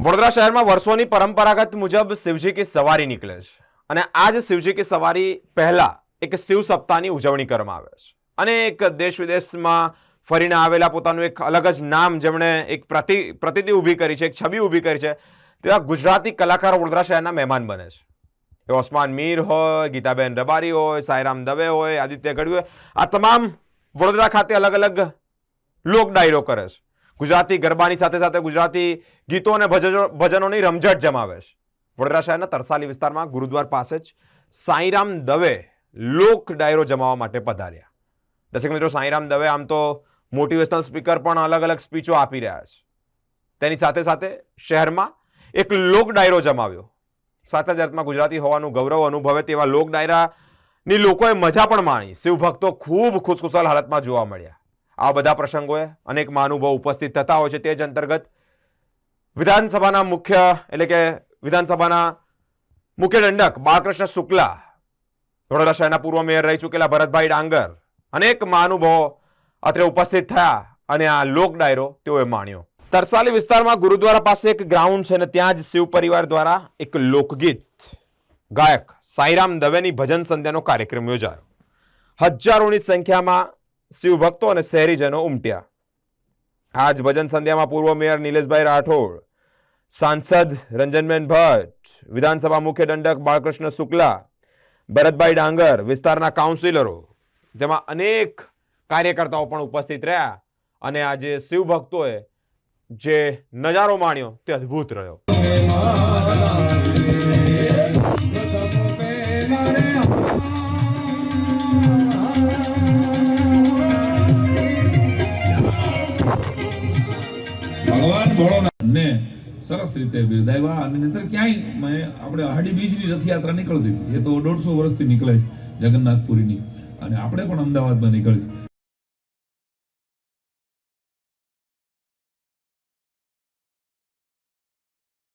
વડોદરા શહેરમાં વર્ષોની પરંપરાગત મુજબ શિવજી કી સવારી નીકળે છે. અને આજ શિવજી કી સવારી પહેલા એક શિવ સપ્તાહની ઉજવણી કરવામાં આવે છે. અને એક દેશ વિદેશમાં ફરીને આવેલા પોતાનું એક અલગ જ નામ જેમણે એક પ્રતિ, પ્રતિતિ ઊભી કરી છે, એક છબી ઊભી કરી છે, તેવા ગુજરાતી કલાકાર વડોદરા શહેરના મહેમાન બને છે. એ ઓસ્માન મીર હોય, ગીતાબેન રબારી હોય સાયરામ દવે હોય, આદિત્ય ગઢવી હોય, આ તમામ વડોદરા ખાતે અલગ અલગ લોક ડાયરો કરે છે. ગુજરાતી ગરબાની સાથે સાથે ગુજરાતી ગીતો અને ભજનો ભજનોની રમઝટ જમાવે છે. વડોદરા શહેરના તરસાલી વિસ્તારમાં ગુરુદ્વાર પાસે જ સાંઈરામ દવે લોક ડાયરો જમાવવા માટે પધાર્યા. દર્શક મિત્રો, સાંઈરામ દવે આમ તો મોટિવેશનલ સ્પીકર પણ અલગ અલગ સ્પીચો આપી રહ્યા છે. તેની સાથે સાથે શહેરમાં એક લોક ડાયરો જમાવ્યો. સાચા જ અર્થમાં ગુજરાતી હોવાનું ગૌરવ અનુભવે તેવા લોક ડાયરાની લોકોએ મજા પણ માણી. શિવભક્તો ખૂબ ખુશખુશાલ હાલતમાં જોવા મળ્યા. આ બધા પ્રસંગોએ અનેક મહાનુભાવ ઉપસ્થિત થતા હોય છે તે જ અંતર્ગત વિધાનસભાના મુખ્ય, એટલે કે વિધાનસભાના મુખ્ય દંડક બાળકૃષ્ણ શુક્લા, વડોદરા શહેરના પૂર્વ મેયર રહી ચૂકેલા ભરતભાઈ ડાંગર, અનેક મહાનુભાવો અત્રે ઉપસ્થિત થયા અને આ લોક ડાયરો તેઓએ માણ્યો. તરસાલી વિસ્તારમાં ગુરુદ્વારા પાસે એક ગ્રાઉન્ડ છે અને ત્યાં જ શિવ પરિવાર દ્વારા એક લોકગીત ગાયક સાઈરામ દવેની ભજન સંધ્યાનો કાર્યક્રમ યોજાયો. હજારોની સંખ્યામાં શિવભક્તો અને શહેરીજનો ઉમટ્યા. આજ ભજન સંધ્યામાં પૂર્વ મેયર નિલેશભાઈ રાઠોડ, સાંસદ રંજનબેન ભટ્ટ, વિધાનસભા મુખ્ય દંડક બાળકૃષ્ણ શુક્લા, ભરતભાઈ ડાંગર વિસ્તારના કાઉન્સિલરો જેમાં અનેક કાર્યકર્તાઓ પણ ઉપસ્થિત રહ્યા અને આજે શિવભક્તોએ જે નજારો માણ્યો તે અદ્ભુત રહ્યો. સરસ રીતે બિરદાવ્યા અને નહીતર ક્યાંય આપણે અહાડી બીજની રથયાત્રા નીકળતી હતી. એ તો દોઢસો વર્ષથી નીકળે છે જગન્નાથપુરીની. અને આપણે પણ અમદાવાદમાં નીકળી છે